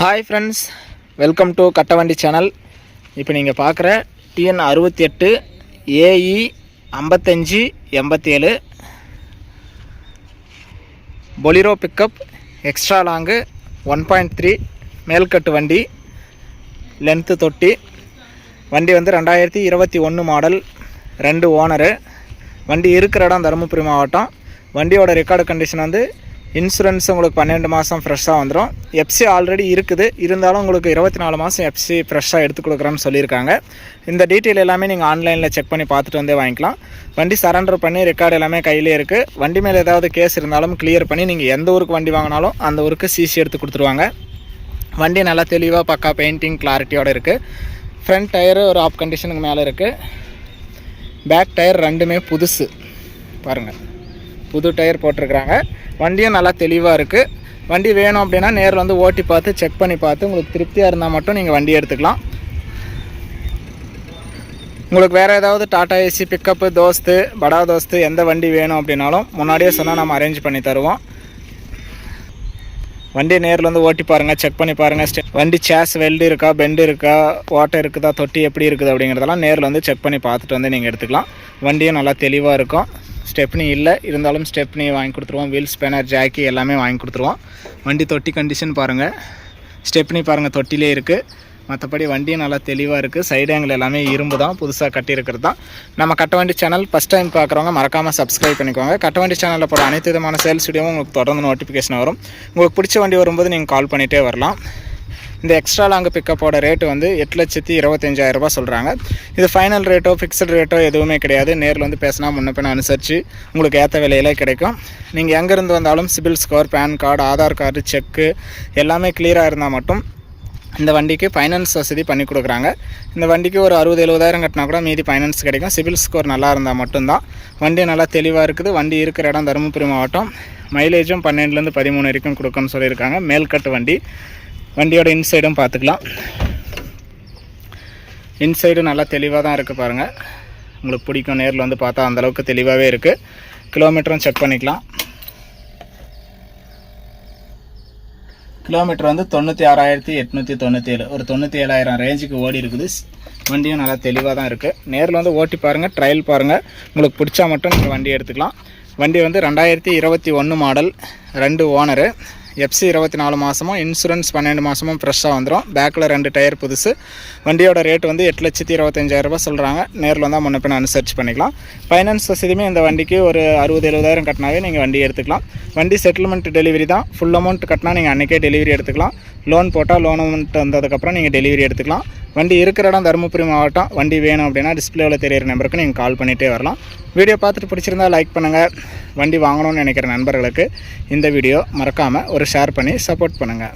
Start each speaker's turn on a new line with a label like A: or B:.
A: Hi friends welcome to Kattavandi channel இப்போ நீங்கள் பார்க்குற டிஎன் அறுபத்தி எட்டு ஏஇ ஐம்பத்தஞ்சு எண்பத்தேழு Bolero pickup extra long one point three மேல்கட்டு வண்டி லென்த்து தொட்டி. வண்டி வந்து ரெண்டாயிரத்தி இருபத்தி ஒன்று மாடல் ரெண்டு ஓனரு வண்டி இருக்கிற இடம் தருமபுரி மாவட்டம். வண்டியோட ரெக்கார்டு கண்டிஷன் வந்து இன்சூரன்ஸ் உங்களுக்கு பன்னெண்டு மாதம் ஃப்ரெஷ்ஷாக வந்துடும் எஃப்சி ஆல்ரெடி இருக்குது. இருந்தாலும் உங்களுக்கு இருபத்தி நாலு மாதம் எஃப்சி ஃப்ரெஷ்ஷாக எடுத்து கொடுக்குறேன்னு சொல்லியிருக்காங்க. இந்த டீட்டெயில் எல்லாமே நீங்கள் ஆன்லைனில் செக் பண்ணி பார்த்துட்டு வந்தே வாங்கிக்கலாம். வண்டி சரண்டர் பண்ணி ரெக்கார்டு எல்லாமே கையிலே இருக்குது வண்டி மேலே ஏதாவது கேஸ் இருந்தாலும் கிளியர் பண்ணி நீங்கள் எந்த ஊருக்கு வண்டி வாங்கினாலும் அந்த ஊருக்கு சிசி எடுத்து கொடுத்துருவாங்க. வண்டி நல்லா தெளிவாக பக்கா பெயிண்டிங் கிளாரிட்டியோடு இருக்குது ஃப்ரண்ட் டயரு ஒரு ஆஃப் கண்டிஷனுக்கு மேலே இருக்குது பேக் டயர் ரெண்டுமே புதுசு. பாருங்கள் புது டயர் போட்டிருக்கிறாங்க. வண்டியும் நல்லா தெளிவாக இருக்குது வண்டி வேணும் அப்படின்னா நேரில் வந்து ஓட்டி பார்த்து செக் பண்ணி பார்த்து உங்களுக்கு திருப்தியாக இருந்தால் மட்டும் நீங்கள் வண்டி எடுத்துக்கலாம். உங்களுக்கு வேறு ஏதாவது டாடா ஏசி பிக்கப்பு தோஸ்து படா தோஸ்து எந்த வண்டி வேணும் அப்படின்னாலும் முன்னாடியே சொன்னால் நம்ம அரேஞ்ச் பண்ணி தருவோம். வண்டி நேரில் வந்து ஓட்டி பாருங்கள் செக் பண்ணி பாருங்கள் ஸ்டே வண்டி சேஸ் வெல்டு இருக்கா பெண்டு இருக்கா ஓட்டை இருக்குதா தொட்டி எப்படி இருக்குது அப்படிங்கிறதெல்லாம் நேரில் வந்து செக் பண்ணி பார்த்துட்டு வந்து நீங்கள் எடுத்துக்கலாம். வண்டியும் நல்லா தெளிவாக இருக்கும். ஸ்டெப்னி இல்லை. இருந்தாலும் ஸ்டெப்னி வாங்கி கொடுத்துருவோம். வீல் ஸ்பேனர் ஜாக்கி எல்லாமே வாங்கி கொடுத்துருவோம். வண்டி தொட்டி கண்டிஷன் பாருங்கள் ஸ்டெப்னி பாருங்கள் தொட்டிலே இருக்குது மற்றபடி வண்டியும் நல்லா தெளிவாக இருக்குது சைடு ஆங்கிள் எல்லாமே இரும்பு தான். புதுசாக கட்டியிருக்கிறது தான். நம்ம கட்டவண்டி சேனல் ஃபஸ்ட் டைம் பார்க்குறவங்க மறக்காமல் சப்ஸ்கிரைப் பண்ணிக்கோங்க. கட்டவண்டி சேனலில் போகிற அனைத்து விதமான சேல்ஸ் வீடியோவும் உங்களுக்கு தொடர்ந்து நோட்டிஃபிகேஷன் வரும். உங்களுக்கு பிடிச்ச வண்டி வரும்போது நீங்கள் கால் பண்ணிகிட்டே வரலாம். இந்த எக்ஸ்ட்ரா லாங் பிக்கப்போட ரேட்டு வந்து எட்டு லட்சத்தி இருபத்தஞ்சாயிரம் ரூபாய் சொல்கிறாங்க இது ஃபைனல் ரேட்டோ ஃபிக்ஸ்டு ரேட்டோ எதுவுமே கிடையாது. நேரில் வந்து பேசினா முன்ன பின்ன அனுசரித்து உங்களுக்கு ஏற்ற விலையிலே கிடைக்கும். நீங்கள் எங்கேருந்து வந்தாலும் CIBIL score PAN card Aadhaar card cheque எல்லாமே கிளியராக இருந்தால் மட்டும் இந்த வண்டிக்கு ஃபைனான்ஸ் வசதி பண்ணி கொடுக்குறாங்க. இந்த வண்டிக்கு ஒரு அறுபது எழுபதாயிரம் கட்டினா கூட மீதி ஃபைனான்ஸ் கிடைக்கும். சிபில் ஸ்கோர் நல்லா இருந்தால் மட்டும்தான். வண்டி நல்லா தெளிவாக இருக்குது. வண்டி இருக்கிற இடம் தருமபுரி மாவட்டம். மைலேஜும் பன்னெண்டுலேருந்து பதிமூணு வரைக்கும் கொடுக்குன்னு சொல்லியிருக்காங்க. மேல்கட்டு வண்டி. வண்டியோட இன்சைடும் பார்த்துக்கலாம். இன்சைடு நல்லா தெளிவாக தான் இருக்குது பாருங்கள் உங்களுக்கு பிடிக்கும் நேரில் வந்து பார்த்தா அந்தளவுக்கு தெளிவாகவே இருக்குது கிலோமீட்டரும் செக் பண்ணிக்கலாம். கிலோமீட்டர் வந்து தொண்ணூற்றி ஆறாயிரத்தி எட்நூற்றி தொண்ணூற்றி ஏழு. ஒரு தொண்ணூற்றி ஏழாயிரம் ரேஞ்சுக்கு ஓடி இருக்குது. வண்டியும் நல்லா தெளிவாக தான் இருக்குது நேரில் வந்து ஓட்டி பாருங்கள் ட்ரையல் பாருங்கள் உங்களுக்கு பிடிச்சா மட்டும் நீங்கள் வண்டி எடுத்துக்கலாம். வண்டி வந்து ரெண்டாயிரத்தி இருபத்தி ஒன்று மாடல் ரெண்டு ஓனரு எஃப்சி இருபத்தி நாலு மாதமும் இன்சூரன்ஸ் பன்னெண்டு மாதமும் ஃப்ரெஷ்ஷாக வந்துடும் பேக்கில் ரெண்டு டயர் புதுசு. வண்டியோட ரேட் வந்து எட்டு லட்சத்தி இருபத்தஞ்சாயிரரூபா சொல்கிறாங்க நேரில் வந்தால் முன்ன பின்ன அனுசரிச்சு பண்ணிக்கலாம். ஃபைனான்ஸ் வசதியுமே இந்த வண்டிக்கு ஒரு அறுபது எழுபதாயிரம் கட்டினாவே நீங்கள் வண்டி எடுத்துக்கலாம். வண்டி செட்டில்மெண்ட் டெலிவரி தான். ஃபுல் அமௌண்ட் கட்டினா நீங்கள் அன்றைக்கே டெலிவரி எடுத்துக்கலாம். லோன் போட்டால் லோன் அமௌண்ட் வந்ததுக்கப்புறம் நீங்கள் டெலிவரி எடுத்துக்கலாம். வண்டி இருக்கிற இடம் தருமபுரி மாவட்டம். வண்டி வேணும் அப்படின்னா டிஸ்பிளேவில் தெரியிற நம்பருக்கு நீங்கள் கால் பண்ணிகிட்டே வரலாம். வீடியோ பார்த்துட்டு பிடிச்சிருந்தா லைக் பண்ணுங்கள் வண்டி வாங்கணும்னு நினைக்கிற நண்பர்களுக்கு இந்த வீடியோ மறக்காமல் ஒரு ஷேர் பண்ணி சப்போர்ட் பண்ணுங்கள்